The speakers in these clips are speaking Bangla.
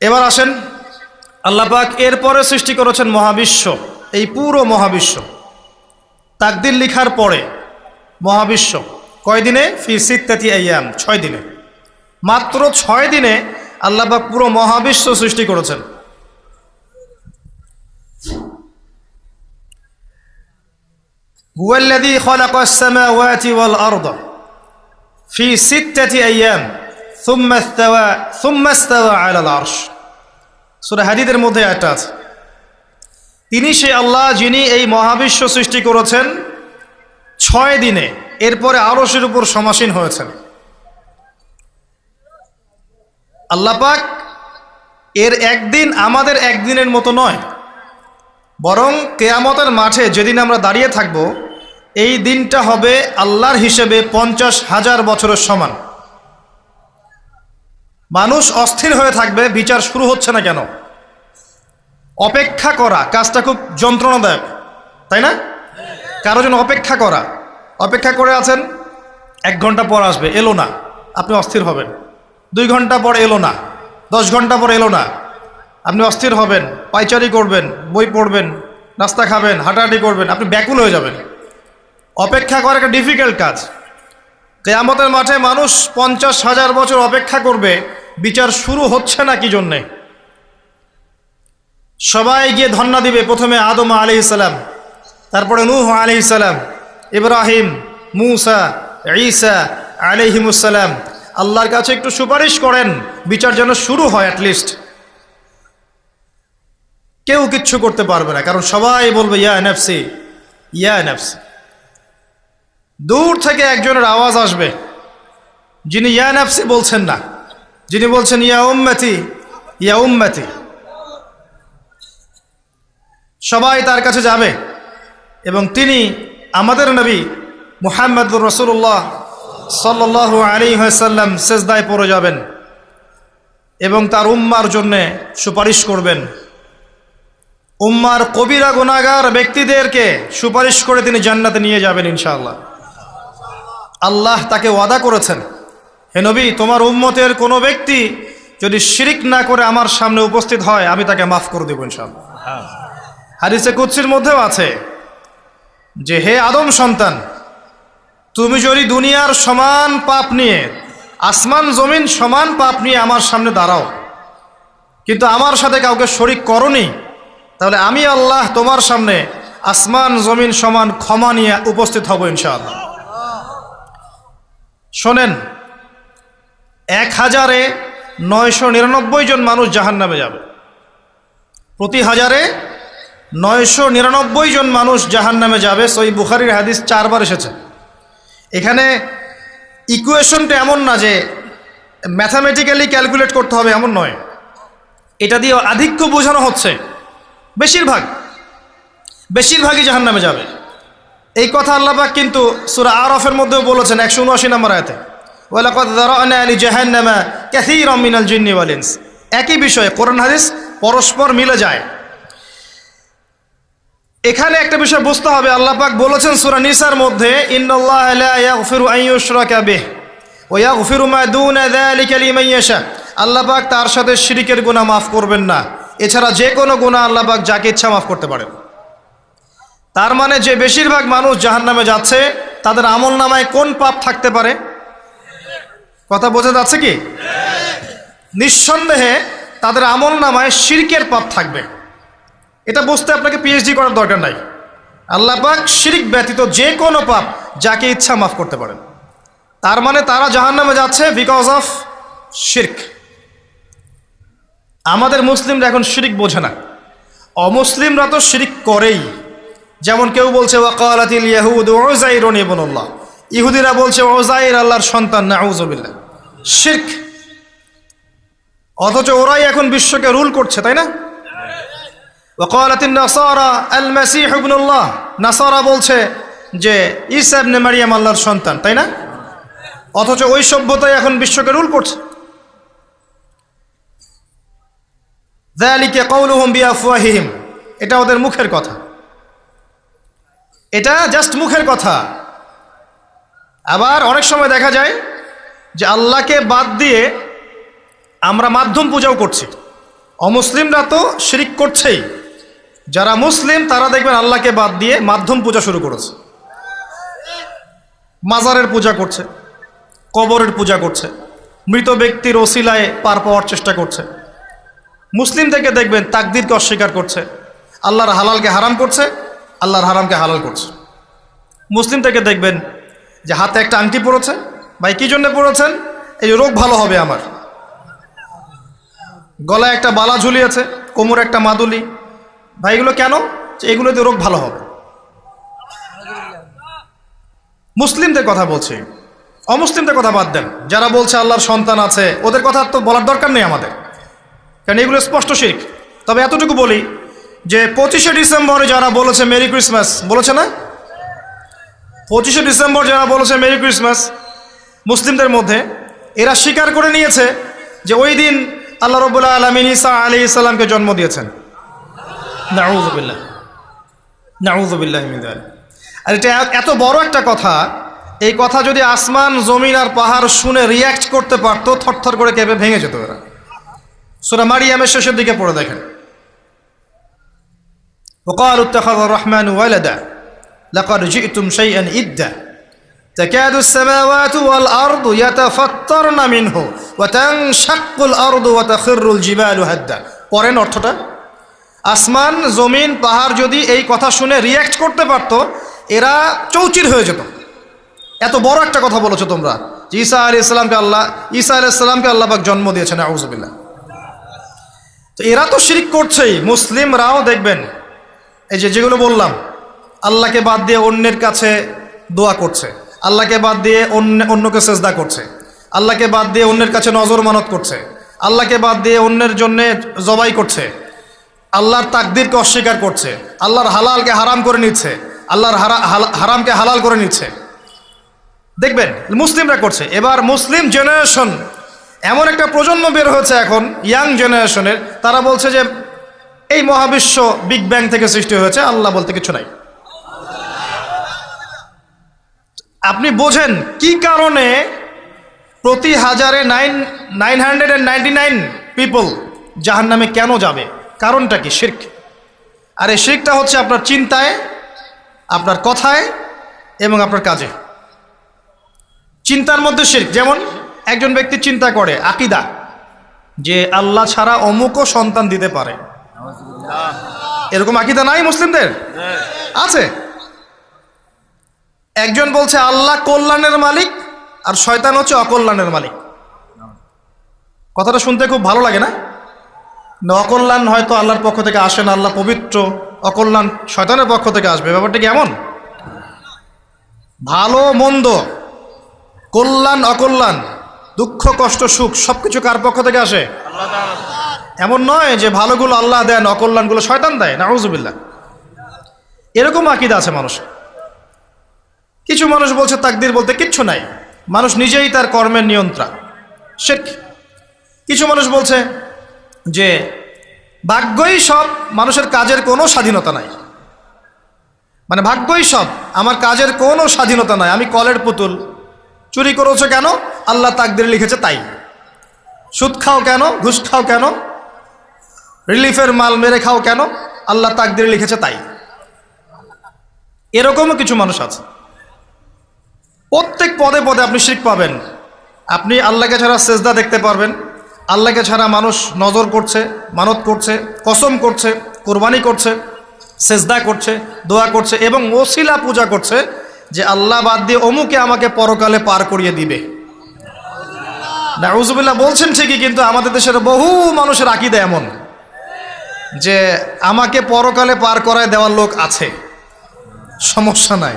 এবার আসেন। আল্লাপাক এরপরে সৃষ্টি করেছেন মহাবিশ্ব, এই পুরো মহাবিশ্ব। তাকদির লিখার পরে মহাবিশ্ব কয় দিনে ফিসিত্তাতি আয়াম ছয় দিনে। মাত্র ছয় দিনে আল্লাপাক পুরো মহাবিশ্ব সৃষ্টি করেছেন। হুয়াল্লাযী ওয়াল ফি সিত্তাতি আইয়াম, সুম্মা ইস্তাওয়া সুম্মা ইস্তাওয়া আলাল আরশ। সূরা হাদিদের মধ্যে একটা আছে। তিনি সেই আল্লাহ যিনি এই মহাবিশ্ব সৃষ্টি করেছেন, ছয় দিনে এরপরে আরশের উপর সমাসীন হয়েছেন। আল্লাপাক এর একদিন আমাদের একদিনের মতো নয়, বরং কেয়ামতের মাঠে যেদিন আমরা দাঁড়িয়ে থাকব, এই দিনটা হবে আল্লাহর হিসেবে পঞ্চাশ হাজার বছরের সমান। মানুষ অস্থির হয়ে থাকবে, বিচার শুরু হচ্ছে না কেন? অপেক্ষা করা কাজটা খুব যন্ত্রণাদায়ক, তাই না? কারও জন্য অপেক্ষা করা। অপেক্ষা করে আছেন, এক ঘণ্টা পর আসবে, এলো না, আপনি অস্থির হবেন। দুই ঘণ্টা পর এলো না, দশ ঘণ্টা পর এলো না, আপনি অস্থির হবেন পাইচারি করবেন, বই পড়বেন, নাস্তা খাবেন, হাঁটাহাঁটি করবেন, আপনি ব্যাকুল হয়ে যাবেন। অপেক্ষা করা একটা ডিফিকাল্ট কাজ। কেয়ামতের মাঠে মানুষ পঞ্চাশ হাজার বছর অপেক্ষা করবে বিচার শুরু হচ্ছে না কি জন্যে? সবাই গিয়ে ধন্না দিবে, প্রথমে আদম আলি সালাম, তারপরে নূহ আলি সালাম, ইব্রাহিম, মুসা, ঈসা আলিহিমুসালাম আল্লাহর কাছে একটু সুপারিশ করেন, বিচার যেন শুরু হয় অ্যাটলিস্ট কেউ কিচ্ছু করতে পারবে না, কারণ সবাই বলবে, ইয়া এনএফসি ইয়া এনএফসি দূর থেকে একজনের আওয়াজ আসবে, যিনি ইয়া এনএফসি বলছেন না। যিনি বলছেন, ইয়া উম্মতি ইয়া উম্মতি। সবাই তার কাছে যাবে এবং তিনি আমাদের নবী মুহাম্মদুর রসুল্লাহ সাল্লাহ আলী সাল্লাম সেজদায় পড়ে যাবেন এবং তার উম্মার জন্যে সুপারিশ করবেন। উম্মার কবিরা গুণাগার ব্যক্তিদেরকে সুপারিশ করে তিনি জান্নাতে নিয়ে যাবেন ইনশাআল্লাহ। আল্লাহ তাকে ওয়াদা করেছেন হে নবী, তোমার উম্মতের কোনো ব্যক্তি যদি শিরিক না করে আমার সামনে উপস্থিত হয়, আমি তাকে মাফ করে দেবো ইনশাআল্লাহ। হাদিসে কুৎসির মধ্যেও আছে যে, হে আদম সন্তান, তুমি যদি দুনিয়ার সমান পাপ নিয়ে, আসমান জমিন সমান পাপ নিয়ে আমার সামনে দাঁড়াও, কিন্তু আমার সাথে কাউকে শরিক করনি, তাহলে আমি আল্লাহ তোমার সামনে আসমান জমিন সমান ক্ষমা নিয়ে উপস্থিত হব ইনশাআল্লাহ। শোনেন এক হাজারে নয়শো নিরানব্বই জন মানুষ জাহান নামে যাবে। প্রতি হাজারে নয়শো নিরানব্বই জন মানুষ জাহান নামে যাবে। সই বুখারির হাদিস চারবার এসেছে। এখানে ইকুয়েশনটা এমন না যে ম্যাথামেটিক্যালি ক্যালকুলেট করতে হবে এমন নয়। এটা দিয়ে আধিক্য বোঝানো হচ্ছে। বেশিরভাগ, বেশিরভাগই জাহান নামে যাবে। এই কথা আল্লাপাক কিন্তু সুরা আরফের মধ্যেও বলেছেন, একশো উনআশি নম্বর আয়তে। ওয়ালাকাদ যারানা আলি জাহান্নামা কাসীরাম মিনাল জিন্নি ওয়াল একই বিষয়ে কোরআন হাদিস পরস্পর মিলে যায়। এখানে একটা বিষয় বুঝতে হবে আল্লাপাক বলেছেন সুরা নিসার মধ্যে, ইন্নাল্লাহ ওয়া তার সাথে শিরিকের গুনাহ মাফ করবেন না। এছাড়া যে কোনো গুনাহ আল্লাপাক যাকে ইচ্ছা মাফ করতে পারেন। তার মানে যে বেশিরভাগ মানুষ জাহান্নামে যাচ্ছে, তাদের আমল নামায় কোন পাপ থাকতে পারে? কথা বোঝা যাচ্ছে কি? নিঃসন্দেহে তাদের আমল নামায় শিরকের পাপ থাকবে। এটা বুঝতে আপনাকে পিএইচডি করার দরকার নাই। আল্লাহ পাক শিরিক ব্যতীত যে কোনো পাপ যাকে ইচ্ছা মাফ করতে পারেন। তার মানে তারা জাহান্নামে যাচ্ছে বিকজ অফ শির্ক আমাদের মুসলিমরা এখন শিরিক বোঝে না। অমুসলিমরা তো শিরিক করেই। যেমন কেউ বলছে, ওয়াকালাতিল ইয়াহুদ ওজাইরন ইবনুল্লাহ। ইহুদিরা বলছে ওজাইর আল্লাহর সন্তান নাউজুবিল্লাহ শির্ক। অথচ ওরাই এখন বিশ্বকে রুল করছে, তাই না? ওয়াকালাতিন নাসারা আল মাসিহ ইবনুল্লাহ। নাসারা বলছে যে, ঈসা ইবনে মারিয়াম আল্লাহর সন্তান, তাই না? অথচ ওই সভ্যতাই এখন বিশ্বকে রুল করছে। যালিকা কওলুহুম বিআফওয়াহিহিম। এটা ওদের মুখের কথা। এটা জাস্ট মুখের কথা। আবার অনেক সময় দেখা যায় যে আল্লাহকে বাদ দিয়ে আমরা মাধ্যম পূজাও করছি। অমুসলিমরা তো শিরিক করছেই। যারা মুসলিম, তারা দেখবেন আল্লাহকে বাদ দিয়ে মাধ্যম পূজা শুরু করেছে। মাজারের পূজা করছে, কবরের পূজা করছে, মৃত ব্যক্তির ওসিলায় পার পাওয়ার চেষ্টা করছে। মুসলিম থেকে দেখবেন তাকদিরকে অস্বীকার করছে, আল্লাহর হালালকে হারাম করছে, আল্লাহর হারামকে হালাল করছে। মুসলিম থেকে দেখবেন যে হাতে একটা আংটি পড়েছে ভাই, কী জন্য পড়েছেন? এই রোগ ভালো হবে আমার। গলায় একটা বালা ঝুলিয়েছে, কোমর একটা মাদুলি। ভাই, এগুলো কেন? এগুলোতে রোগ ভালো হবে। মুসলিমদের কথা বলছি। অমুসলিমদের কথা বাদ দেন। যারা বলছে আল্লাহর সন্তান আছে, ওদের কথা তো বলার দরকার নেই আমাদের। কারণ এগুলো স্পষ্ট শিখ তবে এতটুকু বলি যে, পঁচিশে ডিসেম্বরে যারা বলেছে মেরি ক্রিসমাস, বলেছে না? পঁচিশে ডিসেম্বর যারা বলেছে মেরি ক্রিসমাস মুসলিমদের মধ্যে এরা স্বীকার করে নিয়েছে যে ওই দিন আল্লাহ রবুল্লা আলমিন ইসা আলি ইসাল্লামকে জন্ম দিয়েছেন। আর এটা এত বড় একটা কথা, এই কথা যদি আসমান, জমিন আর পাহাড় শুনে রিয়্যাক্ট করতে পারত, থরথর করে কেঁপে ভেঙে যেত এরা। সুরা মারিয়ামের শেষের দিকে পড়ে দেখেন। ওকাল উত্তাখাদ রহমান ওয়ালাদা লাকার জিতুম শাইআন ইদ্যা تكاد السماوات والأرض يتفطرن منه وتنشق الأرض وتخر الجبال هدا পরেন অর্থটা আসমান জমিন পাহাড় যদি এই কথা শুনে রিয়াক্ট করতে পারতো এরা চৌচির হয়ে যেত এত বড় একটা কথা বলেছো তোমরা যে ঈসা আলী ইসলামকে আল্লাহ ঈসা আলী ইসলামকে আল্লাহ পাক জন্ম দিয়েছেন আউজবিল্লাহ তো এরা তো শিরিক করছেই মুসলিমরাও দেখবেন এই যে যেগুলো বললাম আল্লাহকে বাদ দিয়ে অন্যের কাছে দোয়া করছে আল্লাহকে বাদ দিয়ে অন্য অন্যকে সেজদা করছে। আল্লাহকে বাদ দিয়ে অন্যের কাছে নজর মানত করছে। আল্লাহকে বাদ দিয়ে অন্যের জন্যে জবাই করছে। আল্লাহর তাকদিরকে অস্বীকার করছে। আল্লাহর হালালকে হারাম করে নিচ্ছে। আল্লাহর হারামকে হালাল করে নিচ্ছে। দেখবেন, মুসলিমরা করছে। এবার মুসলিম জেনারেশন এমন একটা প্রজন্ম বের হয়েছে এখন ইয়াং জেনারেশনের তারা বলছে যে, এই মহাবিশ্ব বিগ ব্যাং থেকে সৃষ্টি হয়েছে, আল্লাহ বলতে কিছু নাই। আপনি বোঝেন কি কারণে প্রতি হাজারে nine nine hundred and ninety nine people জাহান নামে কেন যাবে? কারণটা কি? শির্ক। আর এই শির্কটা হচ্ছে আপনার চিন্তায় আপনার কথায় এবং আপনার কাজে। চিন্তার মধ্যে শির্ক। যেমন একজন ব্যক্তি চিন্তা করে আকিদা যে আল্লাহ ছাড়া অমুকও সন্তান দিতে পারে। এরকম আকিদা নাই মুসলিমদের? আছে? একজন বলছে আল্লাহ কল্যাণের মালিক আর শয়তান হচ্ছে অকল্যাণের মালিক। কথাটা শুনতে খুব ভালো লাগে না? না, অকল্যাণ হয়তো আল্লাহর পক্ষ থেকে আসে না আল্লাহ পবিত্র অকল্যাণ শয়তানের পক্ষ থেকে আসবে। ব্যাপারটা কি এমন? ভালো মন্দ কল্যাণ অকল্যাণ দুঃখ কষ্ট সুখ সব কিছু কার পক্ষ থেকে আসে? এমন নয় যে ভালোগুলো আল্লাহ দেন অকল্যাণগুলো শয়তান দেয়। নাউজুবিল্লাহ। এরকম আকিদা আছে মানুষ কিছু মানুষ বলছে তাকদির বলতে কিচ্ছু নাই। মানুষ নিজেই তার কর্মের নিয়ন্ত্রণ শেখ কিছু মানুষ বলছে যে, ভাগ্যই সব মানুষের কাজের কোনো স্বাধীনতা নাই। মানে ভাগ্যই সব, আমার কাজের কোনো স্বাধীনতা নাই। আমি কলের পুতুল। চুরি করেছ কেন? আল্লাহ তাকদির লিখেছে তাই। সুদ খাও কেন? ঘুষ খাও কেন? রিলিফের মাল মেরে খাও কেন? আল্লাহ তাকদির লিখেছে তাই। এরকমও কিছু মানুষ আছে। প্রত্যেক পদে পদে আপনি শিখ পাবেন। আপনি আল্লাহকে ছাড়া সেজদা দেখতে পারবেন। আল্লাহকে ছাড়া মানুষ নজর করছে, মানত করছে, কসম করছে, কোরবানি করছে, সেজদা করছে, দোয়া করছে এবং ওসিলা পূজা করছে যে আল্লাহ বাদ দিয়ে অমুকে আমাকে পরকালে পার করিয়ে দিবে। নাউজুবিল্লাহ বলছেন ঠিকই, কিন্তু আমাদের দেশের বহু মানুষের আকিদা এমন যে আমাকে পরকালে পার করায় দেওয়ার লোক আছে। সমস্যা নাই।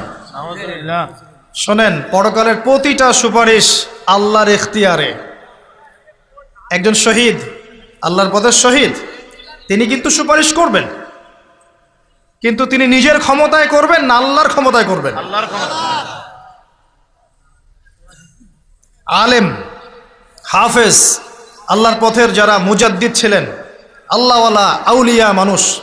শোনেন পরকালের প্রতিটা সুপারিশ আল্লাহর এখতিয়ারে একজন শহীদ আল্লাহর পথের শহীদ তিনি কিন্তু সুপারিশ করবেন। কিন্তু তিনি নিজের ক্ষমতায় করবেন না আল্লাহর ক্ষমতায় করবেন। আল্লাহর আলেম হাফেজ আল্লাহর পথের যারা মুজাদ্দিদ ছিলেন আল্লাহওয়ালা আউলিয়া মানুষ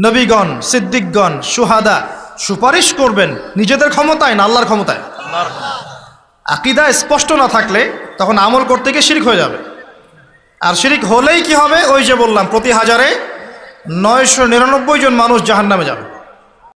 নবীগণ সিদ্দিকগণ সুহাদা সুপারিশ করবেন নিজেদের ক্ষমতায় না আল্লাহর ক্ষমতায়? আকিদা স্পষ্ট না থাকলে তখন আমল করতে গিয়ে শিরিক হয়ে যাবে। আর শিরিক হলেই কি হবে? ওই যে বললাম, প্রতি হাজারে নয়শো নিরানব্বই জন মানুষ জাহান্নামে যাবে।